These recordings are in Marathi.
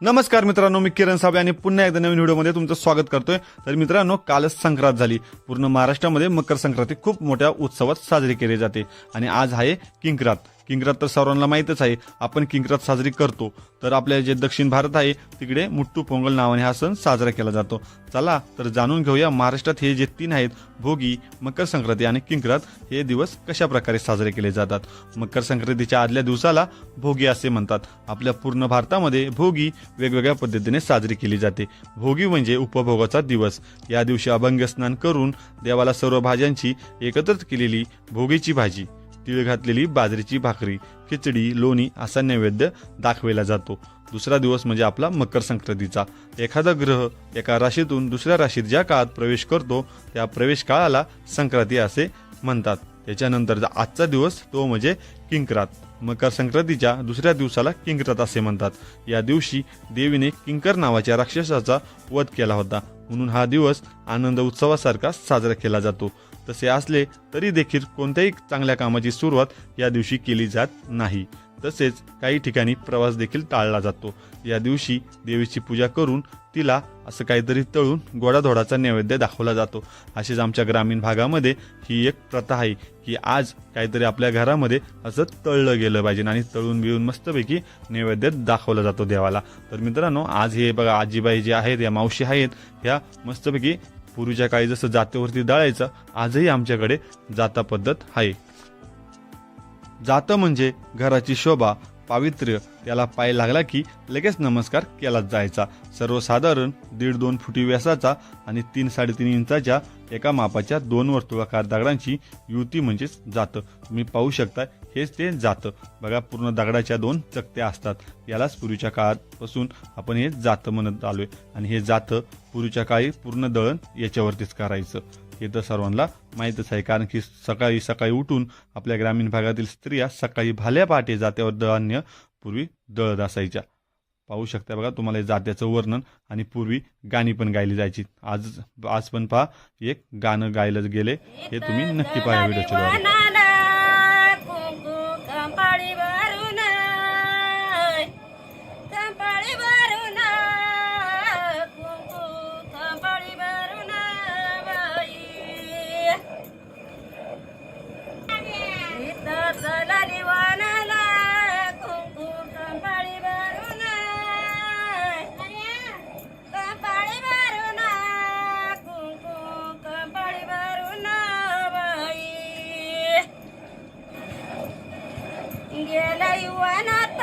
नमस्कार मित्रांनो मी किरण साबळे आणि पुन्हा एकदा नवीन व्हिडिओमध्ये तुमचं स्वागत करतोय. तर मित्रांनो कालच संक्रांत झाली. पूर्ण महाराष्ट्रामध्ये मकर संक्रांती खूप मोठ्या उत्सवात साजरी केली जाते. आणि आज आहे किंक्रांत. किंगरात तर सर्वांना माहीतच आहे. आपण किंगरात साजरी करतो. तर आपल्या जे दक्षिण भारत आहे तिकडे मुट्टू पोंगल नावाने हा सण साजरा केला जातो. चला तर जाणून घेऊया महाराष्ट्रात हे जे तीन आहेत भोगी मकर संक्रांती आणि किंकरात हे दिवस कशा प्रकारे साजरे केले जातात? मकर संक्रांतीच्या आदल्या दिवसाला भोगी असे म्हणतात. आपल्या पूर्ण भारतामध्ये भोगी वेगवेगळ्या पद्धतीने साजरी केली जाते. भोगी म्हणजे उपभोगाचा दिवस. या दिवशी अभंग स्नान करून देवाला सर्व भाज्यांची एकत्रित केलेली भोगीची भाजी. तीळ घातलेली बाजरीची भाकरी खिचडी लोणी असा नैवेद्य दाखवला जातो. दुसरा दिवस म्हणजे आपला मकर संक्रांतीचा. एखादा ग्रह एका राशीतून दुसऱ्या राशीत ज्या काळात प्रवेश करतो त्या प्रवेश काळाला संक्रांती असे म्हणतात. त्याच्यानंतरचा आजचा दिवस तो म्हणजे किंकरात. मकर संक्रांतीच्या दुसऱ्या दिवसाला किंकरात असे म्हणतात. या दिवशी देवीने किंकर नावाच्या राक्षसाचा वध केला होता. म्हणून हा दिवस आनंद उत्सवासारखा साजरा केला जातो. तसे असले तरी देखील कोणत्याही चांगल्या कामाची सुरुवात या दिवशी केली जात नाही. तसेच काही ठिकाणी प्रवास देखील टाळला जातो. या दिवशी देवीची पूजा करून तिला असं काहीतरी तळून गोडाधोडाचा नैवेद्य दाखवला जातो. असेच आमच्या ग्रामीण भागामध्ये ही एक प्रथा आहे की आज काहीतरी आपल्या घरामध्ये असं तळलं गेलं पाहिजे आणि तळून बिळून मस्तपैकी नैवेद्य दाखवला जातो देवाला. तर मित्रांनो आज हे बघा आजीबाई जे आहेत या मावशी आहेत ह्या मस्तपैकी पूर्वीच्या काळी जसं जातेवरती दळायचं आजही आमच्याकडे जाता पद्धत आहे. जातं म्हणजे घराची शोभा पावित्र्य त्याला पाय लागला की लगेच नमस्कार केला जायचा. सर्वसाधारण दीड दोन फुटी व्यासाचा आणि तीन साडेतीन इंचाच्या एका मापाच्या दोन वर्तुळाकार दगडांची युती म्हणजेच जातं. तुम्ही पाहू शकता हेच ते जातं. बघा पूर्ण दगडाच्या दोन चकत्या असतात. यालाच पूर्वीच्या काळापासून आपण हे जातं म्हणत आलोय. आणि हे जातं पूर्वीच्या काळी पूर्ण दळण याच्यावरतीच करायचं. हे तर सर्वांना माहीतच आहे. कारण की सकाळी सकाळी उठून आपल्या ग्रामीण भागातील स्त्रिया सकाळी भाल्या पहाटे जात्यावर धान्य पूर्वी दळत असायच्या. पाहू शकता बघा तुम्हाला हे जात्याचं वर्णन आणि पूर्वी गाणी पण गायली जायची. आज आज पण पहा एक गाणं गायलं गेले. हे तुम्ही नक्की पाहा व्हिडिओच्या गेला युवनात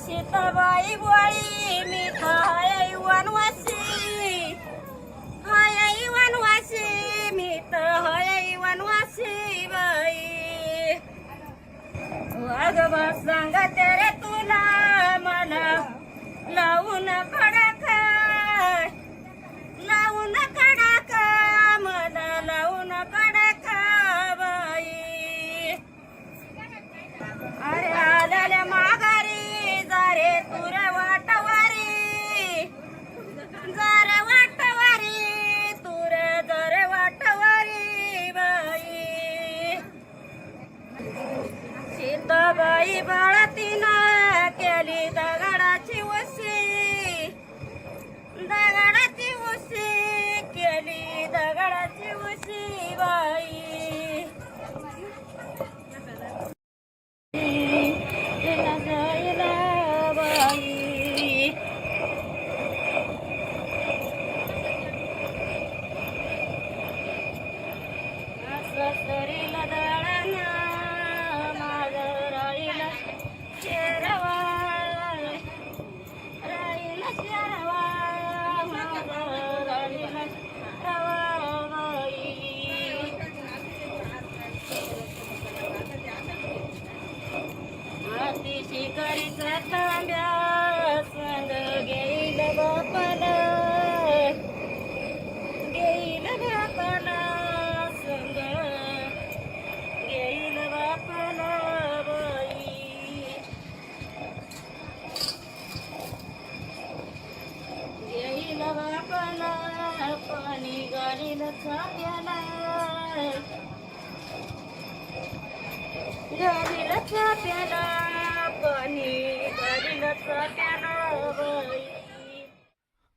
सीताबाई बोळी मी तर हाय वनवासी हाय वनवासी मी तर हाय वनवासी बाई. वाघबा सांगते रे तुला मला लावून खडक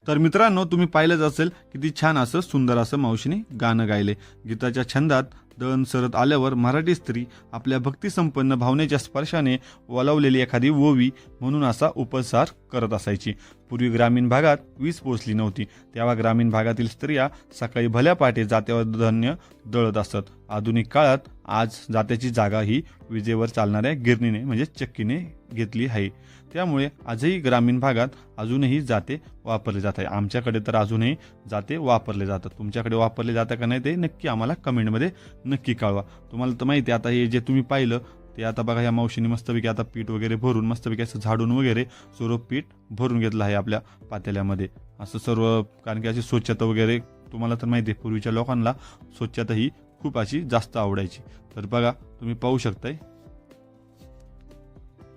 तर मित्रांनो तुम्ही पाहिलंच असेल किती छान असं सुंदर असं मावशीने गाणं गायले गीताच्या छंदात दळण सरत आल्यावर मराठी स्त्री आपल्या भक्तिसंपन्न भावनेच्या स्पर्शाने वलावलेली एखादी ओवी म्हणून असा उपसार करत असायची. पूर्वी ग्रामीण भागात वीज पोचली नव्हती. तेव्हा ग्रामीण भागातील स्त्रिया सकाळी भल्या पाटे जात्यावर धान्य दळत असत. आधुनिक काळात आज जात्याची जागा ही विजेवर चालणाऱ्या गिरणीने म्हणजे चक्कीने घेतली आहे. त्यामुळे आजही ग्रामीण भागात अजूनही जाते वापरले जात आहे. आमच्याकडे तर अजूनही जाते वापरले जातात. तुमच्याकडे वापरले जातं का नाही ते नक्की आम्हाला कमेंटमध्ये नक्की कळवा. तुम्हाला तर माहिती आहे आता हे जे तुम्ही पाहिलं ते आता बघा या मावशीने मस्तपैकी आता पीठ वगैरे भरून मस्तपैकी असं झाडून वगैरे सर्व पीठ भरून घेतलं आहे आपल्या पातेल्यामध्ये. असं सर्व कारण की अशी स्वच्छता वगैरे तुम्हाला तर माहिती आहे पूर्वीच्या लोकांना स्वच्छता ही खूप अशी जास्त आवडायची. तर बघा तुम्ही पाहू शकताय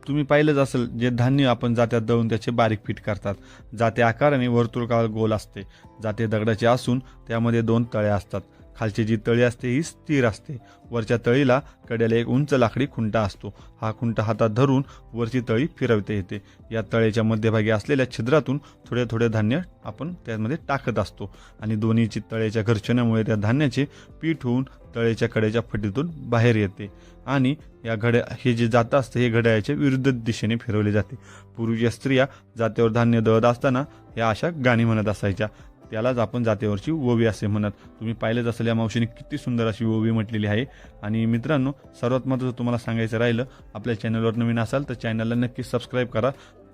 तुम्ही पाहिलंच असेल जे धान्य आपण जात्यात दळून त्याचे बारीक पीठ करतात. जाते आकाराने वर्तुळकाळ गोल असते. जाते दगडाचे असून त्यामध्ये दोन तळ्या असतात. खालची जी तळी असते ही स्थिर असते. वरच्या तळीला कड्याला एक उंच लाकडी खुंटा असतो. हा खुंटा हातात धरून वरची तळी फिरवता येते. या तळेच्या मध्यभागी असलेल्या छिद्रातून थोडे थोडे धान्य आपण त्यामध्ये टाकत असतो. आणि दोन्हीची तळेच्या घर्षणामुळे त्या धान्याचे पीठ होऊन तळेच्या कड्याच्या फटीतून बाहेर येते. आणि या घड्या हे जे जात असतं हे घड्याळाच्या विरुद्ध दिशेने फिरवले जाते. पूर्वीच्या स्त्रिया जात्यावर धान्य दळत असताना या अशा गाणी म्हणत असायच्या. त्यालाच आपण जातेवरची ओवी असे म्हणत. तुम्ही पाहिलंच असेल या मावशीने किती सुंदर अशी ओवी म्हटलेली आहे. आणि मित्रांनो सर्वात महत्त्वाचं तुम्हाला सांगायचं राहिलं आपल्या चॅनलवर नवीन असाल तर चॅनलला नक्की सबस्क्राईब करा.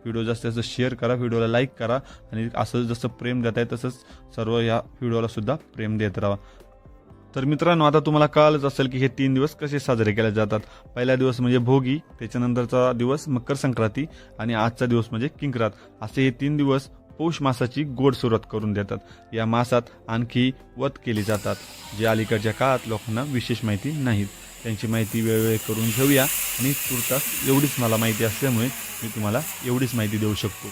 व्हिडिओ जास्त जास्त शेअर करा व्हिडिओला लाईक करा. आणि असं जसं प्रेम देत आहे तसंच सर्व या व्हिडिओला सुद्धा प्रेम देत राहा. तर मित्रांनो आता तुम्हाला कळालंच असेल की हे तीन दिवस कसे साजरे केले जातात. पहिला दिवस म्हणजे भोगी त्याच्यानंतरचा दिवस मकर संक्रांती आणि आजचा दिवस म्हणजे किंकरात. असे हे तीन दिवस पौष मासाची गोड सुरुवात करून देतात. या मासात आणखी वध केली जातात जे अलीकडच्या काळात लोकांना विशेष माहिती नाहीत. त्यांची माहिती वेळोवेळी करून घेऊया आणि तुर्तास एवढीच मला माहिती असल्यामुळे मी तुम्हाला एवढीच माहिती देऊ शकतो.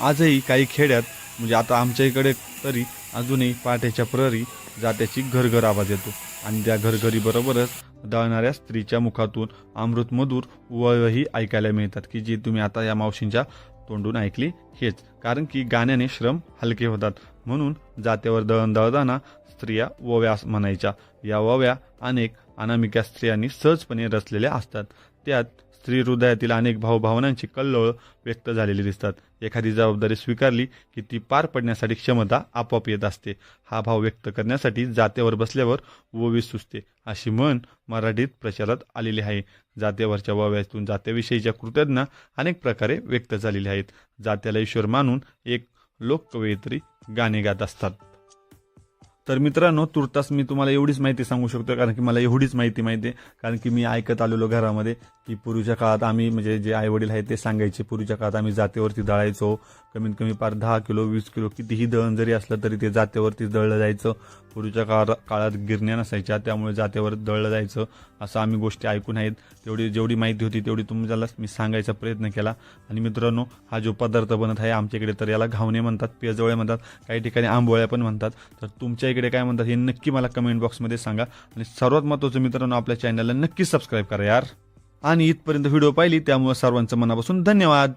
आजही काही खेड्यात म्हणजे आता आमच्या इकडे तरी अजूनही पहाटेच्या प्रहरी जात्याची घरघर आवाज येतो. आणि त्या घरघरीबरोबरच दळणाऱ्या स्त्रीच्या मुखातून अमृतमधूर मधुर ऐकायला मिळतात की जी तुम्ही आता या मावशींच्या तोंडून ऐकली हेच कारण की गाण्याने श्रम हलके होतात. म्हणून जात्यावर दळण दळताना स्त्रिया वव्या म्हणायच्या. या वव्या अनेक अनामिका स्त्रियांनी सहजपणे रचलेल्या असतात. त्यात स्त्री हृदयातील अनेक भावभावनांची कल्लोळ व्यक्त झालेली दिसतात. एखादी जबाबदारी स्वीकारली की ती पार पडण्यासाठी क्षमता आपोआप येत असते. हा भाव व्यक्त करण्यासाठी जात्यावर बसल्यावर ओवी सुचते. अशी म्हण मराठीत प्रचारात आलेली आहे. जात्यावरच्या वाव्यातून जात्याविषयीच्या कृतज्ञा अनेक प्रकारे व्यक्त झालेल्या आहेत. जात्याला ईश्वर मानून एक लोककवयित्री गाणे गात असतात. तर मित्रांनो तुर्तास मी तुम्हाला एवढीच माहिती सांगू शकतो कारण की मला एवढीच माहिती माहिती आहे कारण की मी ऐकत आलेलो घरामध्ये की पूर्वीच्या काळात आम्ही म्हणजे जे आई वडील आहेत ते सांगायचे पूर्वीच्या काळात आम्ही जातेवरती दळायचो कमीत कमी पार दहा किलो वीस किलो कितीही दळण जरी असलं तरी ते जातेवरती दळलं जायचं. पूर्वीच्या काळात काळात गिरण्या नसायच्या त्यामुळे जातेवर दळलं जायचं असं आम्ही गोष्टी ऐकून आहेत. तेवढी जेवढी माहिती होती तेवढी तुम्हाला मी सांगायचा प्रयत्न केला. आणि मित्रांनो हा जो पदार्थ बनत आहे आमच्याकडे तर याला घावणे म्हणतात पेजवळे म्हणतात काही ठिकाणी आंबोळ्या पण म्हणतात. तर तुमच्या इकडे काय म्हणतात हे नक्की मला कमेंट बॉक्समध्ये सांगा. आणि सर्वात महत्त्वाचं मित्रांनो आपल्या चॅनलला नक्की सबस्क्राईब करा यार. आणि इथपर्यंत व्हिडिओ पाहिली त्यामुळे सर्वांचं मनापासून धन्यवाद.